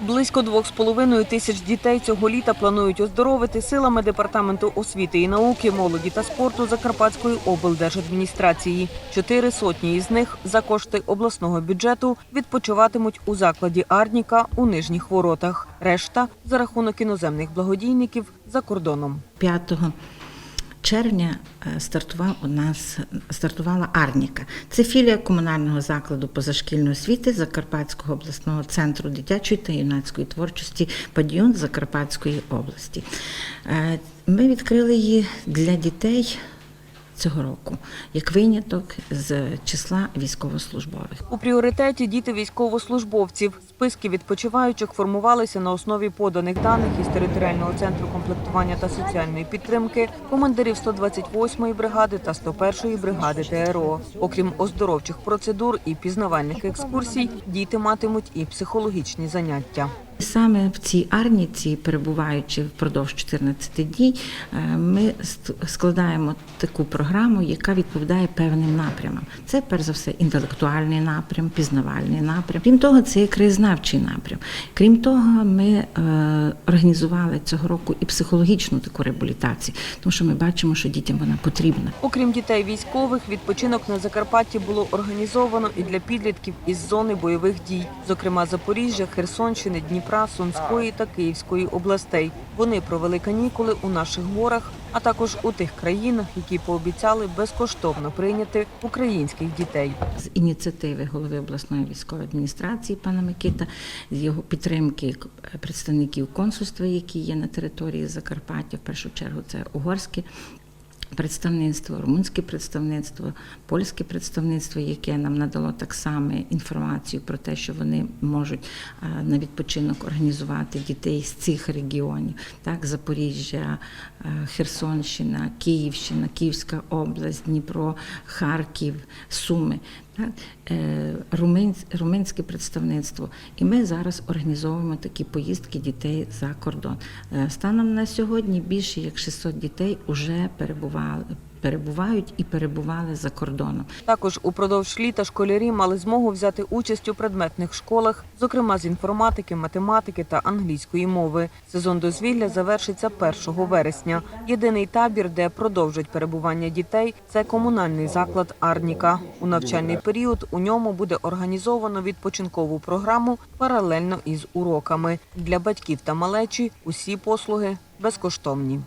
Близько двох з половиною тисяч дітей цього літа планують оздоровити силами департаменту освіти і науки, молоді та спорту Закарпатської облдержадміністрації. Чотири сотні із них за кошти обласного бюджету відпочиватимуть у закладі Арніка у нижніх воротах. Решта за рахунок іноземних благодійників за кордоном. 5 червня е, стартував у нас стартувала Арніка. Це філія комунального закладу позашкільної освіти Закарпатського обласного центру дитячої та юнацької творчості Падіон Закарпатської області. Е, Ми відкрили її для дітей. Цього року як виняток з числа військовослужбових. У пріоритеті діти військовослужбовців. Списки відпочиваючих формувалися на основі поданих даних із територіального центру комплектування та соціальної підтримки, командирів 128-ї бригади та 101-ї бригади ТРО. Окрім оздоровчих процедур і пізнавальних екскурсій, діти матимуть і психологічні заняття. Саме в цій арніці, перебуваючи впродовж 14 днів, е, ми складаємо таку програму, яка відповідає певним напрямам. Це перш за все інтелектуальний напрям, пізнавальний напрям. Крім того, це є краєзнавчий напрям. Крім того, ми е, організували цього року і психологічну таку реабілітацію, тому що ми бачимо, що дітям вона потрібна. Окрім дітей військових, відпочинок на Закарпатті було організовано і для підлітків із зони бойових дій, зокрема Запоріжжя, Херсонщини, Дніпра, Сумської та Київської областей. Вони провели канікули у наших горах, а також у тих країнах, які пообіцяли безкоштовно прийняти українських дітей. з ініціативи голови обласної військової адміністрації пана Микита, з його підтримки представників консульства, які є на території Закарпаття, в першу чергу це угорське. Представництво, румунське представництво, польське представництво, яке нам надало так само інформацію про те, що вони можуть на відпочинок організувати дітей з цих регіонів, так Запоріжжя, Херсонщина, Київщина, Київська область, Дніпро, Харків, Суми. Так, е, румунське представництво, і ми зараз організовуємо такі поїздки дітей за кордон. Е, Станом на сьогодні більше як 600 дітей вже перебували, перебувають і перебували за кордоном. Також упродовж літа школярі мали змогу взяти участь у предметних школах, зокрема з інформатики, математики та англійської мови. Сезон дозвілля завершиться 1 вересня. Єдиний табір, де продовжать перебування дітей, це комунальний заклад Арніка. У навчальний період у ньому буде організовано відпочинкову програму паралельно із уроками. Для батьків та малечі усі послуги безкоштовні.